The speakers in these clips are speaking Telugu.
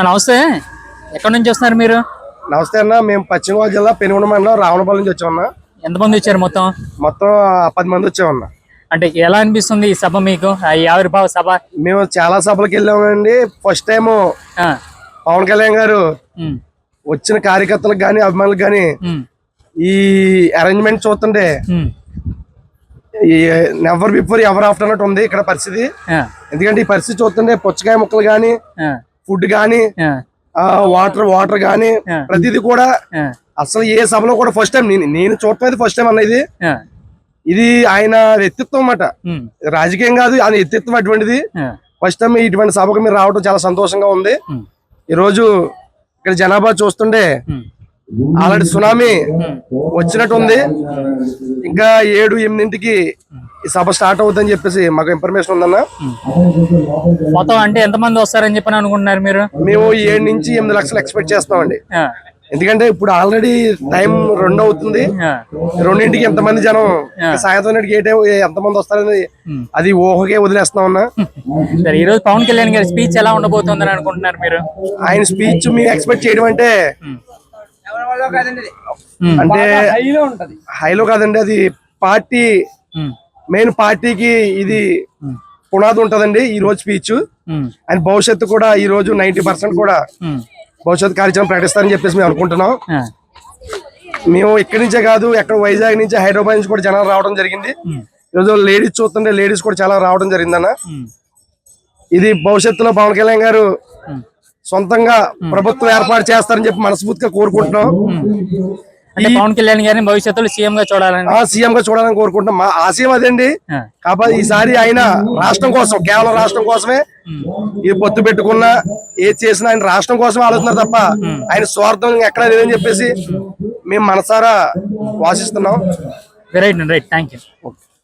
నా నమస్తే. ఎక్కడి నుంచి వస్తున్నారు మీరు? నమస్తే అన్న మేము పశ్చిమ గోదావరి జిల్లా పెనుగొండ మండలం రావణపల్లి నుంచి వచ్చామన్న ఎంతమంది వచ్చారు మొత్తం? మొత్తం పది మంది వచ్చామన్న అంటే ఎలా అనిపిస్తుంది ఈ సభ మీకు? ఈ ఆవిర్భావ సభ? మేము చాలా సభలకు వెళ్ళామండి. ఫస్ట్ టైం పవన్ కళ్యాణ్ గారు వచ్చిన కార్యకర్తలకు కానీ అభిమానులకు కానీ ఈ అరేంజ్మెంట్ చూస్తుంటే నెవర్ బిఫోర్ ఎవర్ ఆఫ్టర్ అన్నట్టు ఉంది ఇక్కడ పరిస్థితి. ఎందుకంటే ఈ పరిస్థితి చూస్తుంటే పుచ్చకాయ ముక్కలు కానీ ఫుడ్ కానీ ఆ, వాటర్ వాటర్ కానీ. ప్రతిదీ కూడా అసలు ఏ సభలో కూడా ఫస్ట్ టైం నేను చూడటం అయితే ఫస్ట్ టైం అన్న ఇది ఆయన వ్యక్తిత్వం అన్నమాట. రాజకీయం కాదు ఆయన వ్యక్తిత్వం అటువంటిది. ఫస్ట్ టైం ఇటువంటి సభకు మీరు రావడం చాలా సంతోషంగా ఉంది. ఈ రోజు ఇక్కడ జనాభా చూస్తుంటే ఆల్రెడీ సునామీ వచ్చినట్టు ఉంది ఇంకా ఏడు ఎనిమిదింటికి ఈ సభ స్టార్ట్ అవుతుందని చెప్పేసి మాకు ఇన్ఫర్మేషన్ ఉందన్న. మొత్తం అంటే ఎంతమంది వస్తారని చెప్పని అనుకుంటున్నారు మీరు? మేము ఏడు నుంచి ఎనిమిది లక్షలు ఎక్స్పెక్ట్ చేస్తామండి. ఎందుకంటే ఇప్పుడు ఆల్రెడీ టైం రెండు అవుతుంది. రెండింటికి ఎంతమంది జనం సాయంత్రం ఏ టైం ఎంతమంది వస్తారని. అది ఊహకే వదిలేస్తాం అన్న సరే ఈ రోజు పవన్ కళ్యాణ్ గారి స్పీచ్ ఎలా ఉండబోతుందని అనుకుంటున్నారు మీరు? ఆయన స్పీచ్ మేము ఎక్స్పెక్ట్ చేయడం అంటే అంటే హైలో ఉంటది. హైలో కాదండి అది పార్టీ మెయిన్ పార్టీకి ఇది పునాది ఉంటదండి ఈ రోజు స్పీచ్. అండ్ భవిష్యత్తు కూడా ఈ రోజు నైన్టీ పర్సెంట్ కూడా ఉమ్, భవిష్యత్తు కార్యక్రమం ప్రకటిస్తారని చెప్పేసి మేము అనుకుంటున్నాం. మేము ఇక్కడి నుంచే కాదు ఎక్కడ వైజాగ్ నుంచి హైదరాబాద్ నుంచి కూడా జనాలు రావడం జరిగింది. ఈరోజు లేడీస్ చూస్తుంటే లేడీస్ కూడా చాలా రావడం జరిగిందన్న. ఇది భవిష్యత్తులో పవన్ కళ్యాణ్ గారు. సొంతంగా ప్రభుత్వం ఏర్పాటు చేస్తారని చెప్పి మనస్ఫూర్తిగా కోరుకుంటున్నాం. అంటే పవన్ కళ్యాణ్ గారిని భవిష్యత్తులో సీఎం గా చూడాలని. ఆ సీఎం గా చూడాలని కోరుకుంటున్నాం. మా ఆశయం అదండి? కాకపోతే ఈసారి ఆయన రాష్ట్రం కోసం కేవలం రాష్ట్రం కోసమే ఇది పొత్తు పెట్టుకున్నా ఏది చేసినా ఆయన రాష్ట్రం కోసమే ఆలోచిస్తున్నారు తప్ప ఆయన స్వార్థం ఎక్కడా లేదని చెప్పేసి మేము మనసారా వాసిస్తున్నాం. రైట్ రైట్ థ్యాంక్ యూ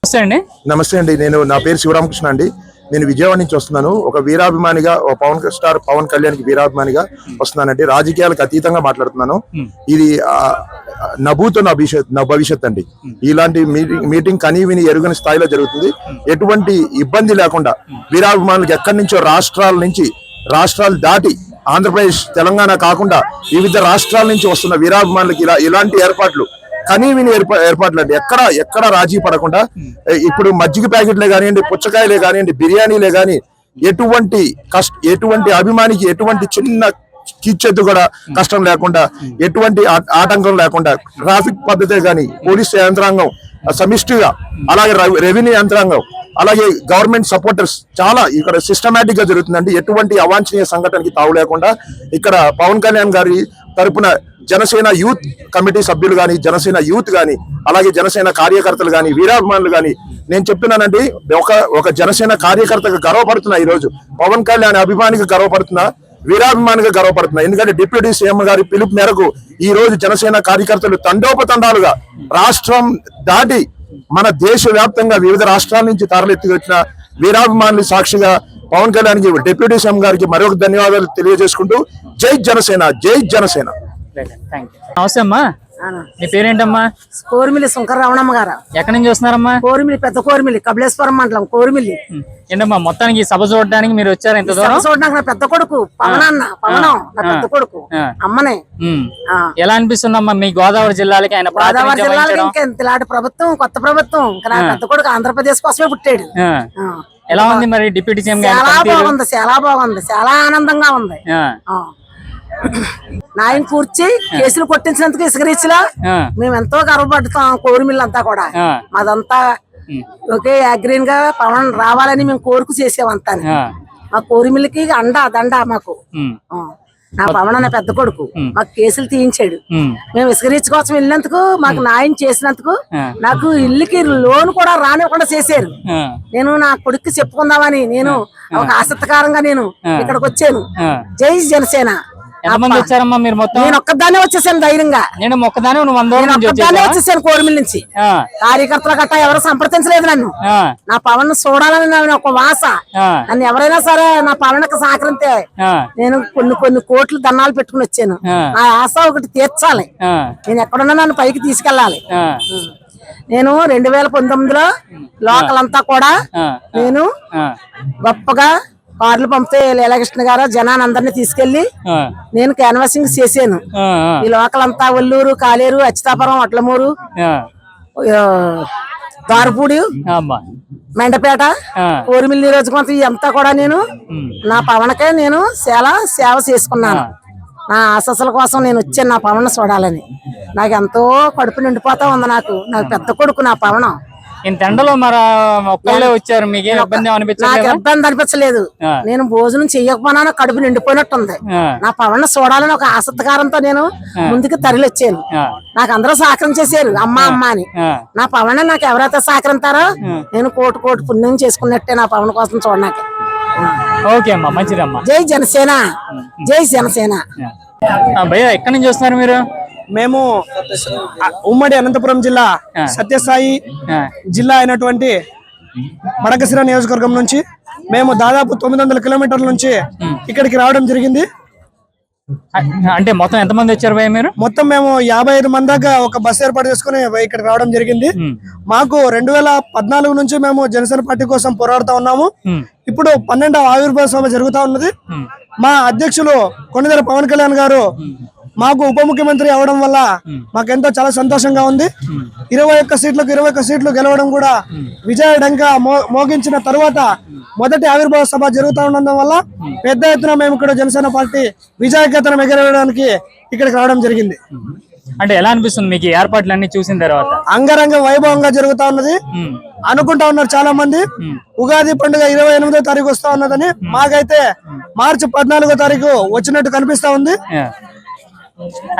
నమస్తే అండి. నమస్తే అండి. నేను నా పేరు శివరామకృష్ణ అండి. నేను విజయవాడ నుంచి వస్తున్నాను. ఒక వీరాభిమానిగా ఒక పవన్ స్టార్ పవన్ కళ్యాణ్కి వీరాభిమానిగా వస్తున్నానండి. రాజకీయాలకు అతీతంగా మాట్లాడుతున్నాను. ఇది నభూతో నా భవిష్యత్ నా భవిష్యత్ అండి. ఇలాంటి మీటింగ్ మీటింగ్ కనీ విని ఎరుగని స్థాయిలో జరుగుతుంది. ఎటువంటి ఇబ్బంది లేకుండా వీరాభిమానులకు ఎక్కడి నుంచో రాష్ట్రాల నుంచి రాష్ట్రాలు దాటి ఆంధ్రప్రదేశ్ తెలంగాణ కాకుండా వివిధ రాష్ట్రాల నుంచి వస్తున్న వీరాభిమానులకి ఇలా ఇలాంటి ఏర్పాట్లు కనీవిని ఏర్పా ఏర్పాట్లు అండి ఎక్కడ ఎక్కడ రాజీ పడకుండా ఇప్పుడు మజ్జిగ ప్యాకెట్లే కానివ్వండి పుచ్చకాయలే కానివ్వండి బిర్యానీలే కానీ ఎటువంటి కష్ట ఎటువంటి అభిమానికి ఎటువంటి చిన్న కీచెత్తు కూడా కష్టం లేకుండా ఎటువంటి ఆటంకం లేకుండా ట్రాఫిక్ పద్ధతే కానీ పోలీస్ యంత్రాంగం సమిష్టిగా అలాగే రెవెన్యూ యంత్రాంగం అలాగే గవర్నమెంట్ సపోర్టర్స్ చాలా ఇక్కడ సిస్టమేటిక్గా జరుగుతుందండి. ఎటువంటి అవాంఛనీయ సంఘటనకి తావు లేకుండా ఇక్కడ పవన్ కళ్యాణ్ గారి తరపున జనసేన యూత్ కమిటీ సభ్యులు కానీ జనసేన యూత్ కానీ అలాగే జనసేన కార్యకర్తలు కానీ వీరాభిమానులు కానీ నేను చెప్తున్నానండి ఒక ఒక జనసేన కార్యకర్తగా గర్వపడుతున్నా ఈ రోజు పవన్ కళ్యాణ్ అభిమానిగా గర్వపడుతున్నా వీరాభిమానిగా గర్వపడుతున్నా. ఎందుకంటే డిప్యూటీ సీఎం గారి పిలుపు మేరకు ఈ రోజు జనసేన కార్యకర్తలు తండోపతండాలుగా రాష్ట్రం దాటి మన దేశ వ్యాప్తంగా వివిధ రాష్ట్రాల నుంచి తరలెత్తి వచ్చిన వీరాభిమానులు సాక్షిగా పవన్ కళ్యాణ్ డిప్యూటీ సీఎం గారికి మరొక ధన్యవాదాలు తెలియజేసుకుంటూ జై జనసేన జై జనసేన. థ్యాంక్ యూ నమస్తే అమ్మా. మీ పేరేంటమ్మా? కోరిమిల్లి శంకర రమణమ్మ గారు. ఎక్కడి నుంచి వస్తున్నారమ్మా? కోరిమిల్లి పెద్ద కోరిమిల్లి కపిలేశ్వరం మండలం కోరిమిల్లి. ఏంటమ్మా మొత్తానికి సభ చూడడానికి మీరు వచ్చారు సభ దూరం? చూడడానికి నా పెద్ద కొడుకు పవనన్న పవనం నా పెద్ద కొడుకు. అమ్మనే. ఎలా అనిపిస్తుందమ్మా మీ గోదావరి జిల్లాలకి ఆయన గోదావరి ప్రాతినిధ్యం జిల్లాలో వహించడం? ఇంకా ఇలాంటి ప్రభుత్వం కొత్త ప్రభుత్వం. ఇంకా నా పెద్ద కొడుకు ఆంధ్రప్రదేశ్ కోసమే పుట్టాడు. ఎలా ఉంది మరి డిప్యూటీ సీఎం చాలా? బాగుంది చాలా బాగుంది చాలా ఆనందంగా ఉంది. నాయన కూర్చి కేసులు కొట్టించినందుకు ఇసుకరీచ్లా మేము ఎంతో గర్వపడతాం కోరిమిల్లు అంతా కూడా. మాదంతా ఒకే అగ్రీన్గా పవన్ రావాలని మేము కోరుకు చేసేవంతా మా కోరిమిల్లికి అండ దండ మాకు. నా పవన్ అన్న పెద్ద కొడుకు మాకు కేసులు తీయించాడు. మేము ఇసుకరీచ్ కోసం వెళ్ళినందుకు మాకు న్యాయం చేసినందుకు. నాకు ఇల్లుకి లోన్ కూడా రానివ్వకుండా చేశారు. నేను నా కొడుక్కి చెప్పుకుందామని నేను ఒక ఆసక్తికరంగా నేను ఇక్కడికి వచ్చాను. జై జనసేన. ఎంతమంది వచ్చారమ్మా మీరు మొత్తం? నేను ఒక్కదాన్నే వచ్చేసాను ధైర్యంగా. నేను మొక్కదాని నువ్వు వంద వచ్చేసా వచ్చేసాను కోరిమిల్ నుంచి. కార్యకర్తల గట్టా ఎవరు సంప్రదించలేదు నన్ను. నా పవన్ చూడాలని ఒక వాస. నన్ను ఎవరైనా సరే నా పవన్కి సహకరితే నేను కొన్ని కొన్ని కోట్లు దన్నాలు పెట్టుకుని వచ్చాను. ఆ. నా ఆశ ఒకటి తీర్చాలి. నేను ఎక్కడున్నా నన్ను పైకి తీసుకెళ్ళాలి. నేను రెండు వేల పంతొమ్మిదిలో లోకల్ అంతా కూడా నేను గొప్పగా కార్లు పంపితే లీలాకృష్ణ గారు జనాన్ని అందరినీ తీసుకెళ్ళి నేను క్యాన్వాసింగ్ చేశాను. ఈ లోకల్ అంతా ఒల్లూరు కాలేరు అచ్యుతాపురం అట్లమూరు దారుపూడి మెండపేట ఆ, ఊరిమిల్లి నియోజకవర్గం ఇదంతా కూడా నేను నా పవన్కే నేను చాలా సేవ చేసుకున్నాను. నా ఆశస్సుల కోసం నేను వచ్చాను నా పవన్ చూడాలని. నాకు ఎంతో కడుపు నిండిపోతా ఉంది నాకు. నాకు పెద్ద కొడుకు నా పవనం. ఇంత ఎండలో మరి ఒక్కళ్ళే వచ్చారు మీకేం ఇబ్బంది అనిపించలేదు ఇబ్బంది అనిపించలేదు. నేను భోజనం చెయ్యకపోయినా కడుపు నిండిపోయినట్టుంది. నా పవన్ చూడాలని ఒక ఆసక్తికారంతో నేను ముందుకు తరలి వచ్చాను ఆ, నాకు అందరూ సహకరించేశారు అమ్మ అమ్మ అని. నా పవన్ నాకు ఎవరైతే సహకరించారో నేను కోటి కోటి పుణ్యం చేసుకున్నట్టే నా పవన్ కోసం చూడడానికి. ఓకే అమ్మా మంచిదమ్మా. జై జనసేన. జై జనసేన. భయ్యా ఎక్కడి నుంచి వస్తున్నారు మీరు? మేము ఉమ్మడి అనంతపురం జిల్లా. సత్యసాయి జిల్లా అయినటువంటి మడకశిర నియోజకవర్గం నుంచి మేము దాదాపు తొమ్మిది వందల కిలోమీటర్ల నుంచి ఇక్కడికి రావడం జరిగింది. అంటే మొత్తం ఎంతమంది వచ్చారు భయ్య మీరు? మొత్తం మేము యాభై ఐదు మంది దాకా ఒక బస్సు ఏర్పాటు చేసుకుని ఇక్కడికి రావడం జరిగింది. మాకు రెండు వేల పద్నాలుగు నుంచి మేము జనసేన పార్టీ కోసం పోరాడుతా ఉన్నాము. ఇప్పుడు పన్నెండవ ఆవిర్భావ సభ జరుగుతా ఉన్నది. మా అధ్యక్షులు కొన్నిదల పవన్ కళ్యాణ్ గారు మాకు ఉప ముఖ్యమంత్రి అవడం వల్ల మాకెంతో చాలా సంతోషంగా ఉంది. ఇరవై ఒక్క సీట్లకు ఇరవై ఒక్క సీట్లు గెలవడం కూడా విజయ డంక మోగించిన తర్వాత మొదటి ఆవిర్భావ సభ జరుగుతూ ఉండడం వల్ల పెద్ద ఎత్తున మేము ఇక్కడ జనసేన పార్టీ విజయకేతనం ఎగరవేయడానికి ఇక్కడికి రావడం జరిగింది. అంటే ఎలా అనిపిస్తుంది మీకు ఏర్పాట్లన్నీ చూసిన తర్వాత? అంగరంగ వైభవంగా జరుగుతా ఉన్నది. అనుకుంటా ఉన్నారు చాలా మంది ఉగాది పండుగ ఇరవై ఎనిమిదో తారీఖు వస్తా ఉన్నదని మాకైతే మార్చి పద్నాలుగో తారీఖు వచ్చినట్టు కనిపిస్తా ఉంది.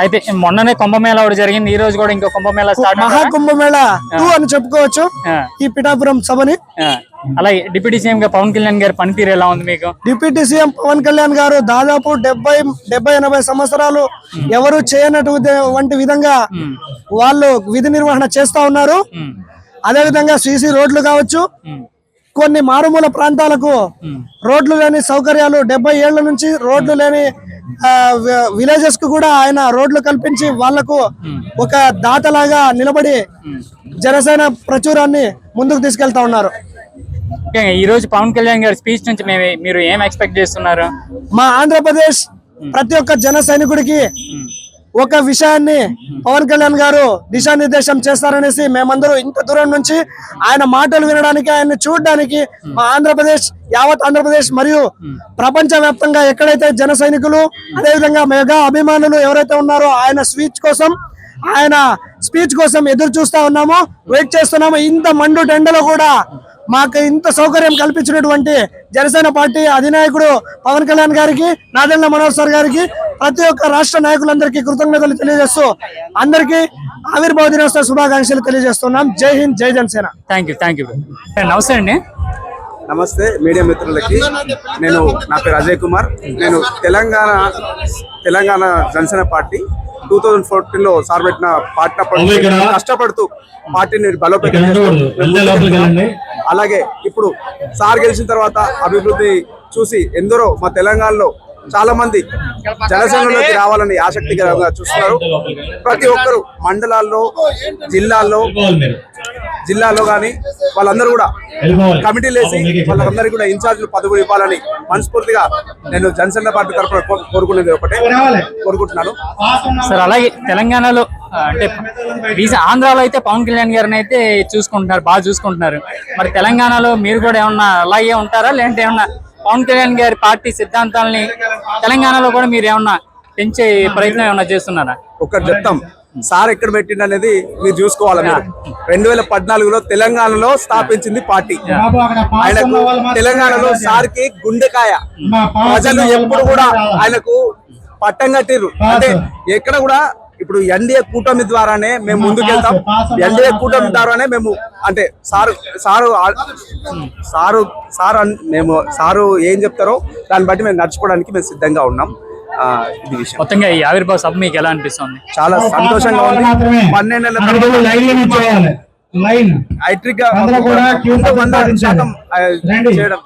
అయితే మొన్ననే కుంభమేళా ఒకటి జరిగింది. ఈ రోజు కూడా ఇంకో కుంభమేళా స్టార్ట్ మహాకుంభమేళ టూ అని చెప్పుకోవచ్చు. ఈ పిఠాపురం సభని. అలాగే డిప్యూటీ సీఎం గా పవన్ కళ్యాణ్ గారి పనితీరు ఎలా ఉంది మీకు? డిప్యూటీ సీఎం పవన్ కళ్యాణ్ గారు దాదాపు డెబ్బై డెబ్బై ఎనభై సంవత్సరాలు ఎవరు చేయనటువంటి వంటి విధంగా వాళ్ళు విధి నిర్వహణ చేస్తా ఉన్నారు. అదే విధంగా సీసీ రోడ్లు కావచ్చు కొన్ని మారుమూల ప్రాంతాలకు రోడ్లు లేని సౌకర్యాలు డెబ్బై ఏళ్ళ నుంచి రోడ్లు లేని విలేజెస్కు కూడా ఆయన రోడ్లు కల్పించి వాళ్ళకు ఒక దాతలాగా నిలబడి జనసేన ప్రచురాన్ని ముందుకు తీసుకెళ్తా ఉన్నారు. ఈ రోజు పవన్ కళ్యాణ్ గారి స్పీచ్ నుంచి మీరు ఏం ఎక్స్పెక్ట్ చేస్తున్నారు? మా ఆంధ్రప్రదేశ్ ప్రతి ఒక్క జన సైనికుడికి ఒక విషయాన్ని పవన్ కళ్యాణ్ గారు దిశానిర్దేశం చేస్తారనేసి మేమందరూ ఇంత దూరం నుంచి ఆయన మాటలు వినడానికి ఆయన్ని చూడడానికి మా ఆంధ్రప్రదేశ్ యావత్ ఆంధ్రప్రదేశ్ మరియు ప్రపంచ వ్యాప్తంగా ఎక్కడైతే జన సైనికులు అదేవిధంగా మెగా అభిమానులు ఎవరైతే ఉన్నారో ఆయన స్పీచ్ కోసం ఆయన స్పీచ్ కోసం ఎదురు చూస్తా ఉన్నాము వెయిట్ చేస్తున్నాము ఇంత మండు టెండలో కూడా మాకు ఇంత సౌకర్యం కల్పించినటువంటి జనసేన పార్టీ అధినాయకుడు పవన్ కళ్యాణ్ గారికి నాదెండ్ల మనోహర్ సార్ గారికి ప్రతి ఒక్క రాష్ట్ర నాయకులందరికీ కృతజ్ఞతలు తెలియజేస్తూ అందరికీ ఆవిర్భావ దినోత్సవ శుభాకాంక్షలు తెలియజేస్తున్నాం. జై హింద్ జై Janasena. Thank you thank you నమస్తే అండి. నమస్తే మీడియా మిత్రులకి. నేను నా పేరు అజయ్ కుమార్. నేను Telangana Telangana Janasena party two thousand ఫోర్టీన్లో సార్ పెట్టిన పార్టీ కష్టపడుతూ పార్టీని బలోపేతం అలాగే ఇప్పుడు సార్ గెలిచిన తర్వాత అభివృద్ధి చూసి ఎందరో మా తెలంగాణలో చాలా మంది జనసేనలోకి రావాలని ఆసక్తికరంగా చూస్తున్నారు. ప్రతి ఒక్కరు మండలాల్లో జిల్లాల్లో జిల్లాలో కానీ వాళ్ళందరూ కూడా కమిటీలు వేసి వాళ్ళందరికీ కూడా ఇన్ఛార్జ్లు పదవులు ఇవ్వాలని మనస్ఫూర్తిగా నేను జనసేన పార్టీ తరఫున కోరుకునేది ఒకటే. కోరుకుంటున్నాను. సార్ అలాగే తెలంగాణలో అంటే ఆంధ్రాలో అయితే పవన్ కళ్యాణ్ గారిని అయితే చూసుకుంటున్నారు బాగా చూసుకుంటున్నారు. మరి తెలంగాణలో మీరు కూడా ఏమన్నా అలాగే ఉంటారా లేదంటే ఏమన్నా పవన్ కళ్యాణ్ గారి పార్టీ సిద్ధాంతాలని తెలంగాణలో కూడా మీరు ఏమన్నా పెంచే ప్రయత్నం ఏమన్నా చేస్తున్నారా? ఒకటి చెప్తాం. సార్ ఎక్కడ పెట్టిండు అనేది మీరు చూసుకోవాలి మీరు. రెండు వేల పద్నాలుగులో తెలంగాణలో స్థాపించింది పార్టీ. ఆయనకు తెలంగాణలో సార్కి గుండెకాయ. ప్రజలు ఎప్పుడు కూడా ఆయనకు పట్టం కట్టిర్రు. అంటే ఎక్కడ కూడా ఇప్పుడు ఎన్డీఏ కూటమి ద్వారానే మేము ముందుకెళ్తాం. ఎన్డీఏ కూటమి ద్వారానే మేము అంటే సారు సారు సారు సారు అన్- మేము సారు ఏం చెప్తారో దాన్ని బట్టి మేము నడుచుకోవడానికి మేము సిద్ధంగా ఉన్నాం. ఆ, ఇది విషయం. మొత్తంగా ఈ ఆవిర్భావ సభ మీకు ఎలా అనిపిస్తుంది? చాలా సంతోషంగా ఉంది. పన్నెండేళ్ళ అందరూ లైన్లో నిల్చోవాలి. లైన్. హైట్రిక్ వంద. శాతం చేయడం.